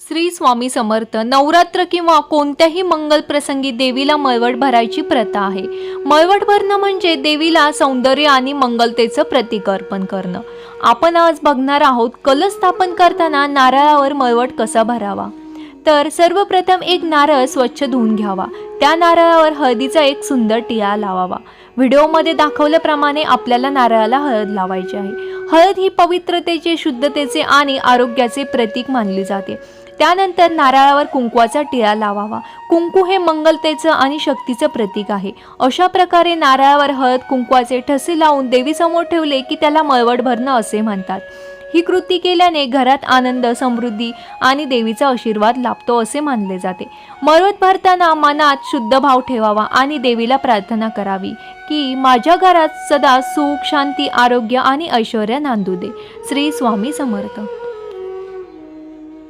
श्री स्वामी समर्थ नवरात्र किंवा कोणत्याही मंगल प्रसंगी देवीला मळवट भरायची प्रथा आहे. मळवट भरणं म्हणजे देवीला सौंदर्य आणि मंगलतेचं प्रतीक अर्पण करणं. आपण आज बघणार आहोत कलश स्थापन करताना नारळावर मळवट कसा भरावा? तर सर्वप्रथम एक नारळ स्वच्छ धुवून घ्यावा. त्या नारळावर हळदीचा एक सुंदर टिळा लावावा. व्हिडिओमध्ये दाखवल्याप्रमाणे आपल्याला नारळाला हळद लावायची आहे. हळद ही पवित्रतेचे शुद्धतेचे आणि आरोग्याचे प्रतीक मानली जाते. त्यानंतर नारळावर कुंकवाचा टिळा लावावा. कुंकू हे मंगलतेचं आणि शक्तीचं प्रतीक आहे. अशा प्रकारे नारळावर हळद कुंकवाचे ठसे लावून देवीसमोर ठेवले की त्याला मळवट भरणं असे म्हणतात. ही कृती केल्याने घरात आनंद समृद्धी आणि देवीचा आशीर्वाद लाभतो असे मानले जाते. मळवट भरताना मनात शुद्ध भाव ठेवावा आणि देवीला प्रार्थना करावी की माझ्या घरात सदा सुख शांती आरोग्य आणि ऐश्वर नांदू दे. श्री स्वामी समर्थ.